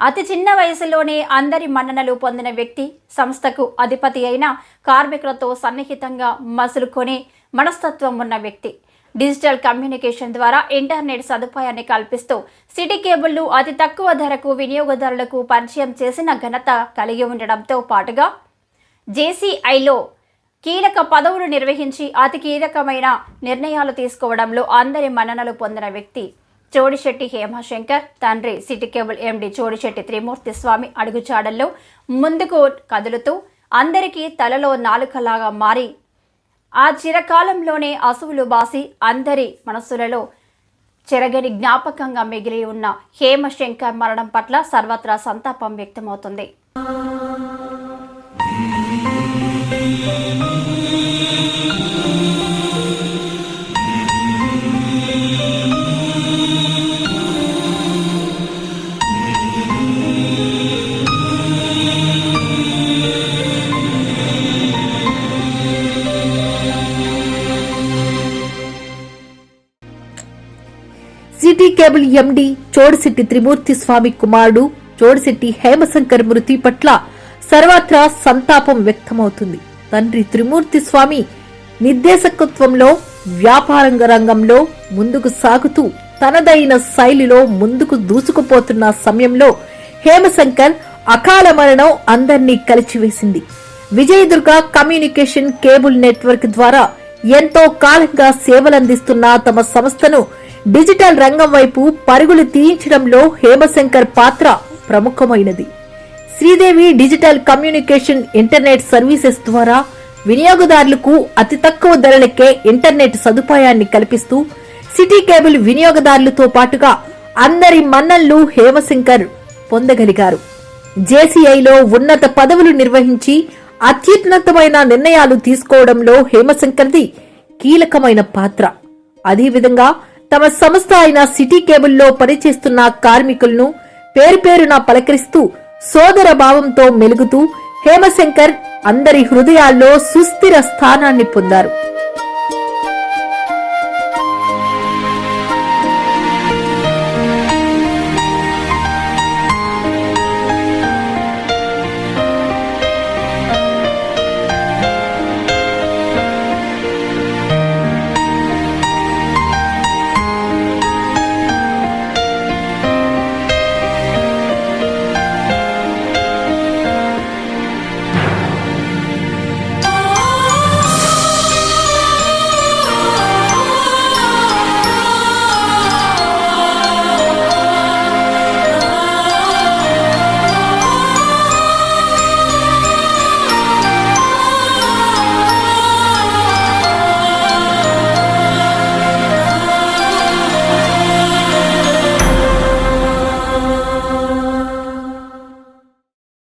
అతి చిన్న వయసులోనే అందరి మన్ననలు పొందిన వ్యక్తి సంస్థకు అధిపతి అయిన కార్మికులతో సన్నిహితంగా మసులుకొని మనస్తత్వం ఉన్న వ్యక్తి. డిజిటల్ కమ్యూనికేషన్ ద్వారా ఇంటర్నెట్ సదుపాయాన్ని కల్పిస్తూ సిటీ కేబుల్ను అతి తక్కువ ధరకు వినియోగదారులకు పరిచయం చేసిన ఘనత కలిగి ఉండడంతో పాటుగా జేసీఐలో కీలక పదవులు నిర్వహించి అతి కీలకమైన నిర్ణయాలు తీసుకోవడంలో అందరి మన్ననలు పొందిన వ్యక్తి. చోడిశెట్టి హేమశంకర్ తండ్రి city cable MD Chodisetti Trimurthy Swamy అడుగుచాడల్లో ముందుకు కదులుతూ అందరికీ తలలో నాలుకలాగా మారి ఆ చిరకాలంలోనే అసువులు బాసి అందరి మనస్సులలో చెరగని జ్ఞాపకంగా మిగిలి ఉన్న హేమశంకర్ మరణం పట్ల సర్వత్రా సంతాపం వ్యక్తమవుతుంది. City cable MD Chodisetti Trimurthy Swamy కుమారుడు చోడిశెట్టి హేమశంకర్ మృతి పట్ల సర్వత్రా సంతాపం వ్యక్తమవుతుంది. తండ్రి త్రిమూర్తి స్వామి నిర్దేశకత్వంలో వ్యాపారంగ రంగంలో ముందుకు సాగుతూ తనదైన శైలిలో ముందుకు దూసుకుపోతున్న సమయంలో హేమశంకర్ అకాల మరణం అందర్నీ కలిచివేసింది. విజయదుర్గ కమ్యూనికేషన్ కేబుల్ నెట్వర్క్ ద్వారా ఎంతో కాలంగా సేవలందిస్తున్న తమ సంస్థను డిజిటల్ రంగం వైపు పరుగులు తీయించడంలో హేమశంకర్ పాత్ర ప్రముఖమైనది. Sridevi digital communication internet services ద్వారా వినియోగదారులకు అతి తక్కువ ధరలకే ఇంటర్నెట్ సదుపాయాన్ని కల్పిస్తూ సిటీ కేబుల్ వినియోగదారులతో పాటుగా అందరి మన్నళ్ళు హేమశంకర్ పొందగలిగారు. జేసీఐలో ఉన్నత పదవులు నిర్వహించి అత్యున్నతమైన నిర్ణయాలు తీసుకోవడంలో హేమశంకర్ది కీలకమైన పాత్ర. అదేవిధంగా తమ సంస్థ అయిన సిటీ కేబుల్లో పనిచేస్తున్న కార్మికులను పేరు పేరున పలకరిస్తూ సోదర భావంతో మెలుగుతూ హేమశంకర్ అందరి హృదయాల్లో సుస్థిర స్థానాన్ని పొందారు.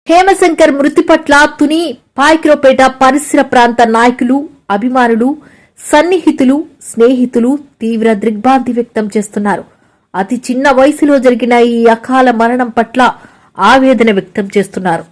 హేమశంకర్ మృతి పట్ల తుని పాయక్రోపేట పరిసర ప్రాంత నాయకులు అభిమానులు సన్నిహితులు స్నేహితులు తీవ్ర దిగ్భ్రాంతి వ్యక్తం చేస్తున్నారు. అతి చిన్న వయసులో జరిగిన ఈ అకాల మరణం పట్ల ఆవేదన వ్యక్తం చేస్తున్నారు.